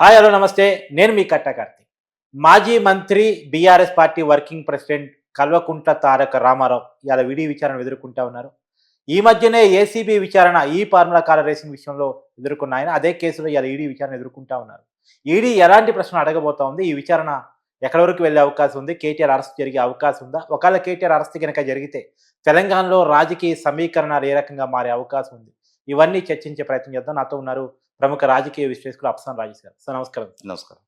Hi hello నమస్తే. నేను మీ కట్ట కార్తీక్ మాజీ మంత్రి BRS party working president Kalvakuntla Taraka Ramarao ఇవాళ విడి విచారణ ఎదుర్కొంటా ఉన్నారు. ఈ మధ్యనే ఏసీబీ విచారణ ఈ ఫార్ములా కార్ రేసింగ్ విషయంలో ఎదుర్కొన్న ఆయన అదే కేసులో ఇవాళ ఈడీ విచారణ ఎదుర్కొంటా ఉన్నారు. ఈడీ ఎలాంటి ప్రశ్న అడగబోతా ఉంది? ఈ విచారణ ఎక్కడి వరకు వెళ్ళే అవకాశం ఉంది? కేటీఆర్ అరెస్ట్ జరిగే అవకాశం ఉందా? ఒకవేళ కేటీఆర్ అరెస్ట్ కనుక జరిగితే తెలంగాణలో రాజకీయ సమీకరణాలు ఏ రకంగా మారే అవకాశం ఉంది? ఇవన్నీ చర్చించే ప్రయత్నం చేద్దాం. నాతో ఉన్నారు ప్రముఖ రాజకీయ విశ్లేషకులు అప్సాన్ రాజేష్ గారు. సార్ నమస్కారం. నమస్కారం.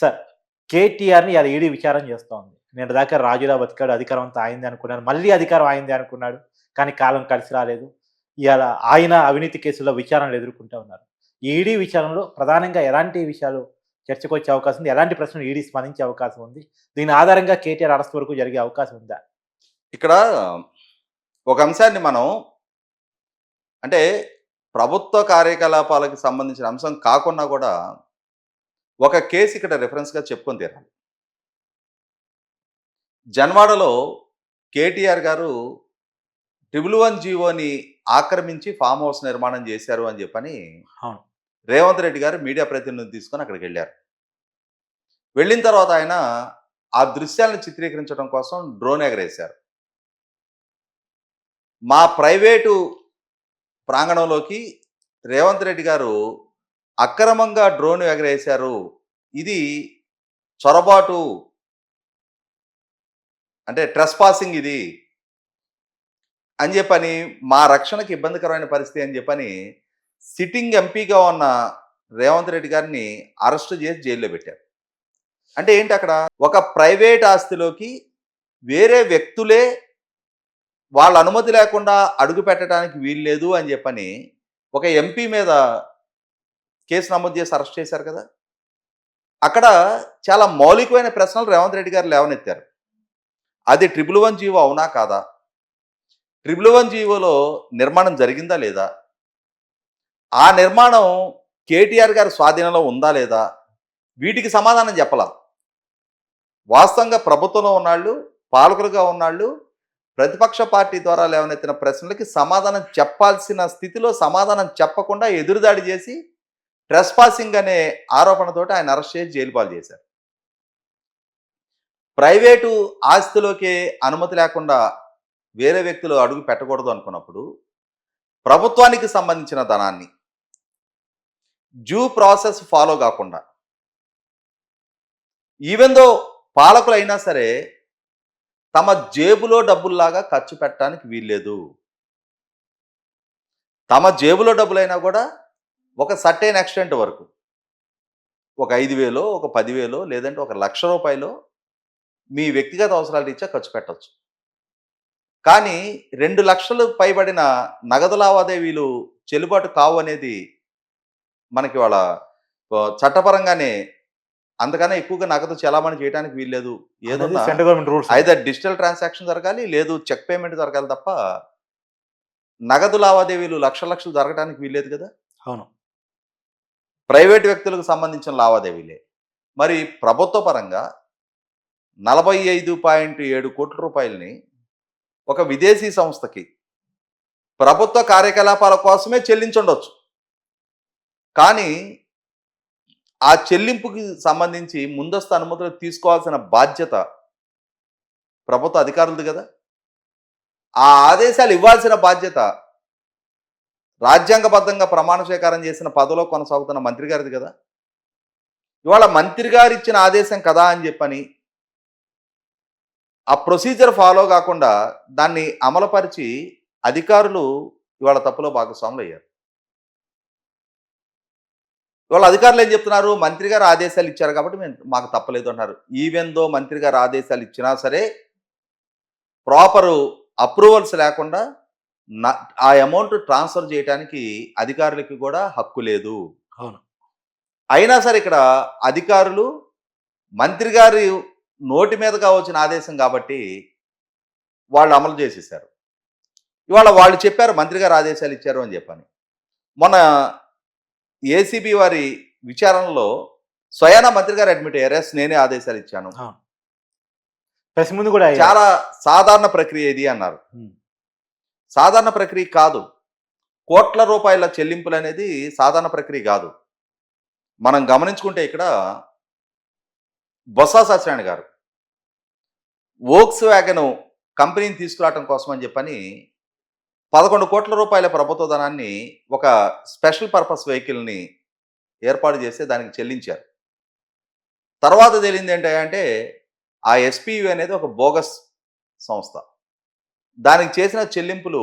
సార్ కేటీఆర్ని ఇలా ఈడీ విచారం చేస్తూ ఉంది నేను దాకా రాజులా బతికాడు అధికారం అంతా ఆయింది అనుకున్నాను. మళ్ళీ అధికారం ఆయింది అనుకున్నాడు కానీ కాలం కలిసి రాలేదు. ఇవాళ ఆయన అవినీతి కేసుల్లో విచారణలు ఎదుర్కొంటూ ఉన్నారు. ఈడీ విచారణలో ప్రధానంగా ఎలాంటి విషయాలు చర్చకు వచ్చే అవకాశం ఉంది? ఎలాంటి ప్రశ్నలు ఈడీ స్పందించే అవకాశం ఉంది? దీని ఆధారంగా కేటీఆర్ అరెస్ట్ వరకు జరిగే అవకాశం ఉందా? ఇక్కడ ఒక అంశాన్ని మనం అంటే ప్రభుత్వ కార్యకలాపాలకు సంబంధించిన అంశం కాకుండా కూడా ఒక కేసు ఇక్కడ రెఫరెన్స్గా చెప్పుకొని తీరాలి. జన్వాడలో కేటీఆర్ గారు ట్రిబుల్ వన్ జీవోని ఆక్రమించి ఫామ్ హౌస్ నిర్మాణం చేశారు అని చెప్పని. రేవంత్ రెడ్డి గారు మీడియా ప్రతినిధి తీసుకొని అక్కడికి వెళ్ళారు. వెళ్ళిన తర్వాత ఆయన ఆ దృశ్యాలను చిత్రీకరించడం కోసం డ్రోన్ ఎగరేశారు. మా ప్రైవేటు ప్రాంగణంలోకి రేవంత్ రెడ్డి గారు అక్రమంగా డ్రోన్ ఎగరేశారు. ఇది చొరబాటు. అంటే ట్రెస్ పాసింగ్ ఇది. అని చెప్పని మా రక్షణకు ఇబ్బందికరమైన పరిస్థితి అని చెప్పని సిట్టింగ్ ఎంపీగా ఉన్న రేవంత్ రెడ్డి గారిని అరెస్ట్ చేసి జైల్లో పెట్టారు. అంటే ఏంటి అక్కడ? ఒక ప్రైవేట్ ఆస్తిలోకి వేరే వ్యక్తులే వాళ్ళ అనుమతి లేకుండా అడుగు పెట్టడానికి వీల్లేదు అని చెప్పని ఒక ఎంపీ మీద కేసు నమోదు చేసి అరెస్ట్ చేశారు కదా. అక్కడ చాలా మౌలికమైన ప్రశ్నలు రేవంత్ రెడ్డి గారు లేవనెత్తారు. అది ట్రిపుల్ వన్ జీవో అవునా కాదా? ట్రిపుల్ వన్ జీవోలో నిర్మాణం జరిగిందా లేదా? ఆ నిర్మాణం కేటీఆర్ గారి స్వాధీనంలో ఉందా లేదా? వీటికి సమాధానం చెప్పలా. వాస్తవంగా ప్రభుత్వంలో ఉన్నాళ్ళు పాలకులుగా ఉన్నాళ్ళు ప్రతిపక్ష పార్టీ ద్వారా లేవనెత్తిన ప్రశ్నలకి సమాధానం చెప్పాల్సిన స్థితిలో సమాధానం చెప్పకుండా ఎదురుదాడి చేసి ట్రెస్ పాసింగ్ అనే ఆరోపణతోటి ఆయన అరెస్ట్ చేసి జైలుపాలు చేశారు. ప్రైవేటు ఆస్తిలోకి అనుమతి లేకుండా వేరే వ్యక్తులు అడుగు పెట్టకూడదు అనుకున్నప్పుడు ప్రభుత్వానికి సంబంధించిన ధనాన్ని డ్యూ ప్రాసెస్ ఫాలో కాకుండా ఈవెన్ దో పాలకులు అయినా సరే తమ జేబులో డబ్బుల్లాగా ఖర్చు పెట్టడానికి వీల్లేదు. తమ జేబులో డబ్బులైనా కూడా ఒక సర్టైన్ ఎక్స్టెంట్ వరకు. ఒక ఐదు వేలో ఒక పదివేలో లేదంటే ఒక లక్ష రూపాయలు మీ వ్యక్తిగత అవసరాలు ఇచ్చే ఖర్చు పెట్టవచ్చు కానీ రెండు లక్షలు పైబడిన నగదు లావాదేవీలు చెల్లుబాటు కావు అనేది మనకి వాళ్ళ చట్టపరంగానే అంతకన్నా ఎక్కువగా నగదు చలామణి చేయడానికి వీల్లేదు. ఏదన్నా సెంట్రల్ గవర్నమెంట్ రూల్స్. అయితే డిజిటల్ ట్రాన్సాక్షన్ జరగాలి లేదు చెక్ పేమెంట్ జరగాలి తప్ప నగదు లావాదేవీలు లక్ష లక్షలు జరగడానికి వీల్లేదు కదా? అవును. ప్రైవేట్ వ్యక్తులకు సంబంధించిన లావాదేవీలే. మరి ప్రభుత్వ పరంగా నలభై ఐదు పాయింట్ ఏడు కోట్ల రూపాయలని ఒక విదేశీ సంస్థకి ప్రభుత్వ కార్యకలాపాల కోసమే చెల్లించుండొచ్చు. కానీ ఆ చెల్లింపుకి సంబంధించి ముందస్తు అనుమతులు తీసుకోవాల్సిన బాధ్యత ప్రభుత్వ అధికారులది కదా? ఆ ఆదేశాలు ఇవ్వాల్సిన బాధ్యత రాజ్యాంగబద్ధంగా ప్రమాణ స్వీకారం చేసిన పదవిలో కొనసాగుతున్న మంత్రి గారిది కదా? ఇవాళ మంత్రి గారు ఇచ్చిన ఆదేశం కదా అని చెప్పని ఆ ప్రొసీజర్ ఫాలో కాకుండా దాన్ని అమలుపరిచి అధికారులు ఇవాళ తప్పులో భాగస్వాములు అయ్యారు ఇవాళ అధికారులు ఏం చెప్తున్నారు? మంత్రి గారు ఆదేశాలు ఇచ్చారు కాబట్టి మేము మాకు తప్పలేదు అంటున్నారు. ఈవెన్ దో మంత్రి గారు ఆదేశాలు ఇచ్చినా సరే ప్రాపరు అప్రూవల్స్ లేకుండా ఆ అమౌంట్ ట్రాన్స్ఫర్ చేయడానికి అధికారులకి కూడా హక్కు లేదు. అవును. అయినా సరే ఇక్కడ అధికారులు మంత్రి గారి నోటి మీదుగా వచ్చిన ఆదేశం కాబట్టి వాళ్ళు అమలు చేసేసారు ఇవాళ వాళ్ళు చెప్పారు మంత్రి గారు ఆదేశాలు ఇచ్చారు అని చెప్పని. మొన్న ఏసీబీ వారి విచారణలో స్వయాన మంత్రి గారు అడ్మిట్ అయ్యారు. "ఎస్, నేనే ఆదేశాలు ఇచ్చాను. అవును ప్రెస్ ముందు కూడా. చాలా సాధారణ ప్రక్రియ ఇది అన్నారు. సాధారణ ప్రక్రియ కాదు. కోట్ల రూపాయల చెల్లింపులు అనేది సాధారణ ప్రక్రియ కాదు. మనం గమనించుకుంటే ఇక్కడ బొత్స సత్యనారాయణ గారు వోక్స్ వ్యాగన్ కంపెనీని తీసుకురావడం కోసం అని చెప్పని పదకొండు కోట్ల రూపాయల ప్రభుత్వ ధనాన్ని ఒక స్పెషల్ పర్పస్ వెహికల్ని ఏర్పాటు చేస్తే దానికి చెల్లించారు. తర్వాత తేలింది ఏంటంటే ఆ ఎస్పీయు అనేది ఒక బోగస్ సంస్థ. దానికి చేసిన చెల్లింపులు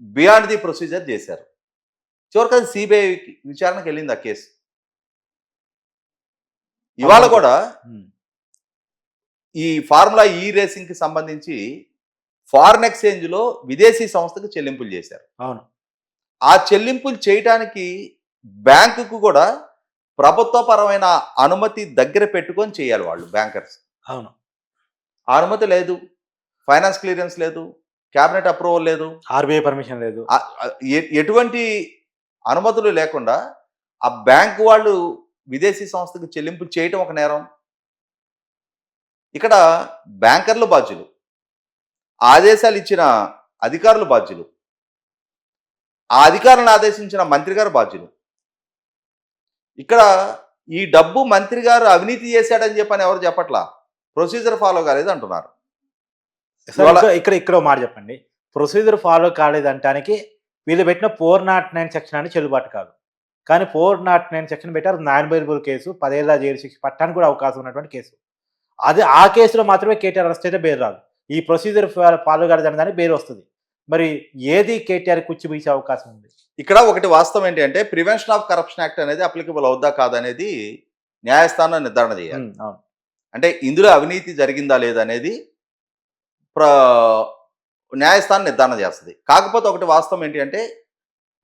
బియాండ్ ది ప్రొసీజర్ చేశారు. చివరికి అది సిబిఐ విచారణకు వెళ్ళింది ఆ కేసు. ఇవాళ కూడా ఈ ఫార్ములా ఈ రేసింగ్కి సంబంధించి ఫారిన్ ఎక్స్చేంజ్లో విదేశీ సంస్థకు చెల్లింపులు చేశారు. అవును. ఆ చెల్లింపులు చేయటానికి బ్యాంకుకు కూడా ప్రభుత్వపరమైన అనుమతి దగ్గర పెట్టుకొని చేయాలి వాళ్ళు బ్యాంకర్స్. అవును. ఆ అనుమతి లేదు. ఫైనాన్స్ క్లియరెన్స్ లేదు. క్యాబినెట్ అప్రూవల్ లేదు. ఆర్బీఐ పర్మిషన్ లేదు. ఎటువంటి అనుమతులు లేకుండా ఆ బ్యాంక్ వాళ్ళు విదేశీ సంస్థకు చెల్లింపులు చేయటం ఒక నేరం. ఇక్కడ బ్యాంకర్లు బాధ్యులు. ఆదేశాలు ఇచ్చిన అధికారులు బాధ్యులు. ఆ అధికారులను ఆదేశించిన మంత్రి గారు బాధ్యులు. ఇక్కడ ఈ డబ్బు మంత్రి గారు అవినీతి చేశాడని చెప్పని ఎవరు చెప్పట్లా? ప్రొసీజర్ ఫాలో కాలేదు అంటున్నారు. ఇక్కడ- ఇక్కడ మాట చెప్పండి. ప్రొసీజర్ ఫాలో కాలేదంటానికి వీళ్ళు పెట్టిన ఫోర్ నాట్ నైన్ సెక్షన్ అని చెల్లుబాటు కాదు. కానీ ఫోర్ నాట్ నైన్ సెక్షన్ పెట్టారు. నాన్ బెయిలబుల్ కేసు పదేళ్ళ జైలు శిక్ష పట్టడానికి కూడా అవకాశం ఉన్నటువంటి కేసు. అది ఆ కేసులో మాత్రమే కేటీఆర్ అరెస్ట్ అయితే బెయిల్ రాదు. ఈ ప్రొసీజర్ దానికి బెయిల్ వస్తుంది. మరి ఏది కేటీఆర్ కుచ్చి బీసే అవకాశం ఉంది? ఇక్కడ ఒకటి వాస్తవం ఏంటి అంటే ప్రివెన్షన్ ఆఫ్ కరప్షన్ యాక్ట్ అనేది అప్లికబుల్ అవుద్దా కాదనేది న్యాయస్థానం నిర్ధారణ చేయాలి. అంటే ఇందులో అవినీతి జరిగిందా లేదా అనేది ప్ర న్యాయస్థానం నిర్ధారణ చేస్తుంది. కాకపోతే ఒకటి వాస్తవం ఏంటి అంటే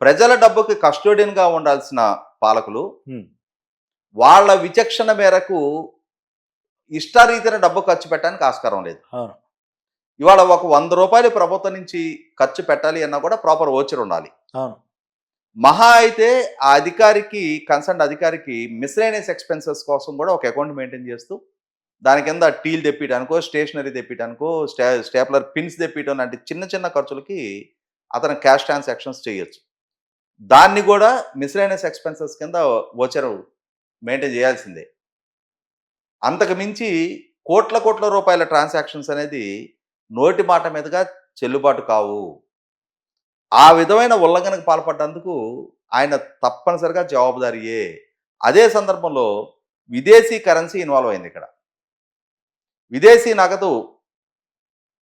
ప్రజల డబ్బుకి కస్టోడియన్గా ఉండాల్సిన పాలకులు వాళ్ళ విచక్షణ మేరకు ఇష్టారీతిన డబ్బు ఖర్చు పెట్టడానికి ఆస్కారం లేదు. అవును. ఇవాళ ఒక వంద రూపాయలు ప్రభుత్వం నుంచి ఖర్చు పెట్టాలి అన్నా కూడా ప్రాపర్ ఓచర్ ఉండాలి. అవును. మహా అయితే ఆ అధికారికి కన్సర్న్ అధికారికి మిస్లైనియస్ ఎక్స్పెన్సెస్ కోసం కూడా ఒక అకౌంట్ మెయింటైన్ చేస్తూ దాని కింద టీల్ తెప్పించడానికో స్టేషనరీ తెప్పించడానికో స్టే స్టేప్లర్ పిన్స్ తెప్పించడం లాంటి చిన్న చిన్న ఖర్చులకి అతను క్యాష్ ట్రాన్సాక్షన్స్ చేయొచ్చు. దాన్ని కూడా మిస్లైనియస్ ఎక్స్పెన్సెస్ కింద వచ్చరు మెయింటైన్ చేయాల్సిందే. అంతకు మించి కోట్ల కోట్ల రూపాయల ట్రాన్సాక్షన్స్ అనేది నోటి మాట మీదుగా చెల్లుబాటు కావు. ఆ విధమైన ఉల్లంఘనకు పాల్పడ్డందుకు ఆయన తప్పనిసరిగా జవాబుదారీయే. అదే సందర్భంలో విదేశీ కరెన్సీ ఇన్వాల్వ్ అయింది ఇక్కడ. విదేశీ నగదు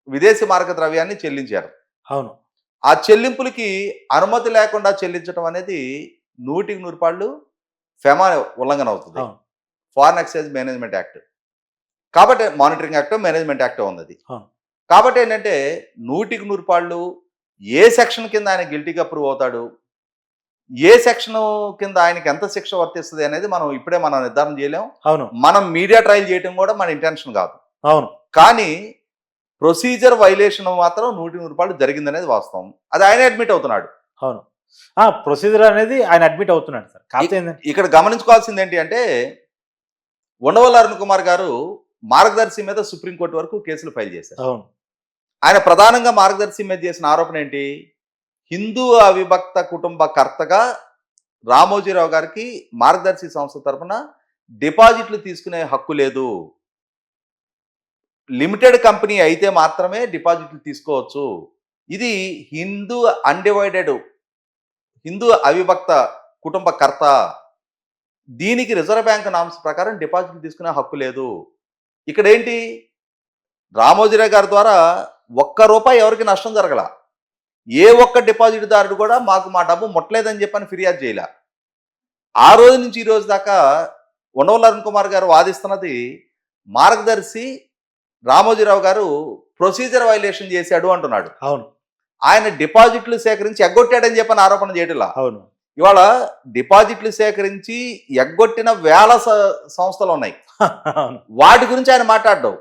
విదేశీ మార్గ ద్రవ్యాన్ని చెల్లించారు. అవును. ఆ చెల్లింపులకి అనుమతి లేకుండా చెల్లించడం అనేది నూటికి నూరు పాళ్ళు ఫెమా ఉల్లంఘన అవుతుంది. Foreign exchange management act. కాబట్టి మానిటరింగ్ యాక్ట్ మేనేజ్మెంట్ యాక్ట్ ఉంది. కాబట్టి ఏంటంటే నూటికి నూరు పాళ్ళు ఏ సెక్షన్ కింద ఆయన గిల్టీగా ప్రూవ్ అవుతాడు? ఏ సెక్షన్ కింద ఆయనకి ఎంత శిక్ష వర్తిస్తుంది అనేది మనం ఇప్పుడే మనం నిర్ధారణ చేయలేం. అవును. మనం మీడియా ట్రయల్ చేయడం కూడా మన ఇంటెన్షన్ కాదు. అవును. కానీ ప్రొసీజర్ వైలేషన్ మాత్రం నూటి నూరు రూపాయలు జరిగిందనేది వాస్తవం. అది ఆయన అడ్మిట్ అవుతున్నాడు. అవును. ఆ ప్రొసీజర్ అనేది ఆయన అడ్మిట్ అవుతున్నాడు సార్. ఇక్కడ గమనించుకోవాల్సింది ఏంటి అంటే ఉండవల్లి అరుణ్ కుమార్ గారు మార్గదర్శి మీద సుప్రీంకోర్టు వరకు కేసులు ఫైల్ చేశారు. అవును. ఆయన ప్రధానంగా మార్గదర్శి మీద చేసిన ఆరోపణ ఏంటి? హిందూ అవిభక్త కుటుంబ కర్తగా రామోజీరావు గారికి మార్గదర్శి సంస్థ తరఫున డిపాజిట్లు తీసుకునే హక్కు లేదు. లిమిటెడ్ కంపెనీ అయితే మాత్రమే డిపాజిట్లు తీసుకోవచ్చు. ఇది హిందూ అన్డివైడెడ్ హిందూ అవిభక్త కుటుంబ కర్త. దీనికి రిజర్వ్ బ్యాంక్ నామ్స్ ప్రకారం డిపాజిట్లు తీసుకునే హక్కు లేదు. ఇక్కడ ఏంటి రామోజీరావు గారి ద్వారా ఒక్క రూపాయి ఎవరికి నష్టం జరగల. ఏ ఒక్క డిపాజిట్దారుడు కూడా మాకు మా డబ్బు ముట్టలేదని చెప్పని ఫిర్యాదు చేయలే. ఆ రోజు నుంచి ఈ రోజు దాకా ఉండవల్లి అరుణ్ కుమార్ గారు వాదిస్తున్నది మార్గదర్శి రామోజీరావు గారు ప్రొసీజర్ వైలేషన్ చేశాడు అంటున్నాడు. అవును. ఆయన డిపాజిట్లు సేకరించి ఎగ్గొట్టాడని చెప్పని ఆరోపణ చేయటంలా? అవును. ఇవాళ డిపాజిట్లు సేకరించి ఎగ్గొట్టిన వేల సంస్థలు ఉన్నాయి వాటి గురించి ఆయన మాట్లాడడం.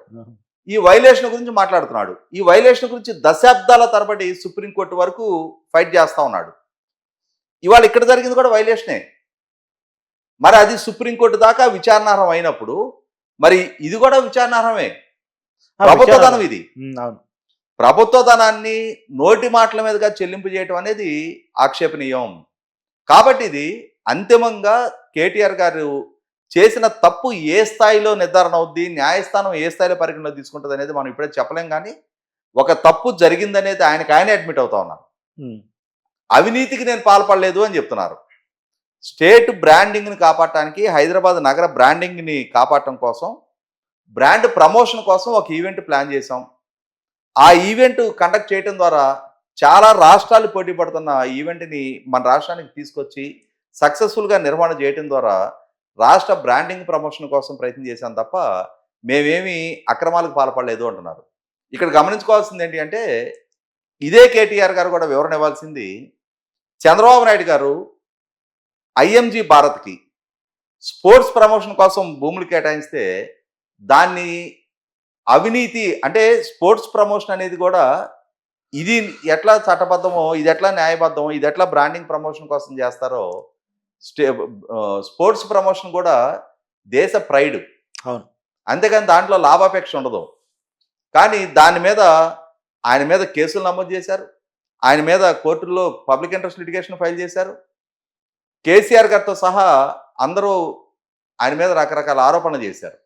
ఈ వైలేషన్ గురించి మాట్లాడుతున్నాడు. ఈ వైలేషన్ గురించి దశాబ్దాల తరబడి సుప్రీంకోర్టు వరకు ఫైట్ చేస్తా ఉన్నాడు. ఇవాళ ఇక్కడ జరిగింది కూడా వైలేషనే. మరి అది సుప్రీంకోర్టు దాకా విచారణార్హం అయినప్పుడు మరి ఇది కూడా విచారణార్హమే. ప్రభుత్వ ధనం ఇది. ప్రభుత్వ ధనాన్ని నోటి మాటల మీదుగా చెల్లింపు చేయటం అనేది ఆక్షేపణీయం. కాబట్టి ఇది అంతిమంగా కేటీఆర్ గారు చేసిన తప్పు ఏ స్థాయిలో నిర్ధారణ అవుద్ది న్యాయస్థానం ఏ స్థాయిలో పరిగణలో తీసుకుంటుంది అనేది మనం ఇప్పుడే చెప్పలేం కానీ ఒక తప్పు జరిగిందనేది ఆయనకు ఆయనే అడ్మిట్ అవుతా ఉన్నారు. ఉమ్, అవినీతికి నేను పాల్పడలేదు అని చెప్తున్నారు. స్టేట్ బ్రాండింగ్ని కాపాడటానికి హైదరాబాద్ నగర బ్రాండింగ్ని కాపాడటం కోసం బ్రాండ్ ప్రమోషన్ కోసం ఒక ఈవెంట్ ప్లాన్ చేశాం. ఆ ఈవెంట్ కండక్ట్ చేయడం ద్వారా చాలా రాష్ట్రాలు పోటీ పడుతున్న ఈవెంట్ని మన రాష్ట్రానికి తీసుకొచ్చి సక్సెస్ఫుల్గా నిర్వహణ చేయడం ద్వారా రాష్ట్ర బ్రాండింగ్ ప్రమోషన్ కోసం ప్రయత్నం చేశాం తప్ప మేమేమి అక్రమాలకు పాల్పడలేదు అంటున్నారు. ఇక్కడ గమనించుకోవాల్సింది ఏంటి అంటే ఇదే కేటీఆర్ గారు కూడా వివరణ ఇవ్వాల్సింది చంద్రబాబు నాయుడు గారు ఐఎంజీ భారత్కి స్పోర్ట్స్ ప్రమోషన్ కోసం భూములు కేటాయిస్తే దాన్ని అవినీతి అంటే స్పోర్ట్స్ ప్రమోషన్ అనేది కూడా ఇది ఎట్లా చట్టబద్ధమో ఇది ఎట్లా న్యాయబద్ధమో ఇది ఎట్లా బ్రాండింగ్ ప్రమోషన్ కోసం చేస్తారో స్టే స్పోర్ట్స్ ప్రమోషన్ కూడా దేశ ప్రైడ్ అవును. అంతేకాని దాంట్లో లాభాపేక్ష ఉండదు. కానీ దాని మీద ఆయన మీద కేసులు నమోదు చేశారు. ఆయన మీద కోర్టుల్లో పబ్లిక్ ఇంట్రెస్ట్ లిటిగేషన్ ఫైల్ చేశారు. కేసీఆర్ గారితో సహా అందరూ ఆయన మీద రకరకాల ఆరోపణలు చేశారు.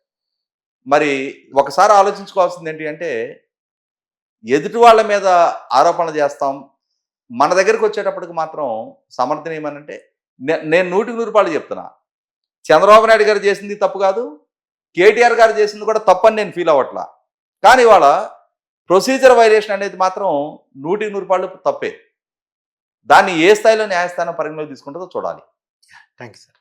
మరి ఒకసారి ఆలోచించుకోవాల్సింది ఏంటి అంటే ఎదుటి వాళ్ళ మీద ఆరోపణలు చేస్తాం. మన దగ్గరికి వచ్చేటప్పటికి మాత్రం సమర్థనీయమనంటే నే- నేను నూటికి నూరు రూపాయలు చెప్తున్నా. చంద్రబాబు నాయుడు గారు చేసింది తప్పు కాదు. కేటీఆర్ గారు చేసింది కూడా తప్పని నేను ఫీల్ అవ్వట్లా. కానీ ఇవాళ ప్రొసీజర్ వైలేషన్ అనేది మాత్రం నూటికి నూరు రూపాయలు తప్పే. దాన్ని ఏ స్థాయిలో న్యాయస్థానం పరిగణలోకి తీసుకుంటుందో చూడాలి. Thank you sir.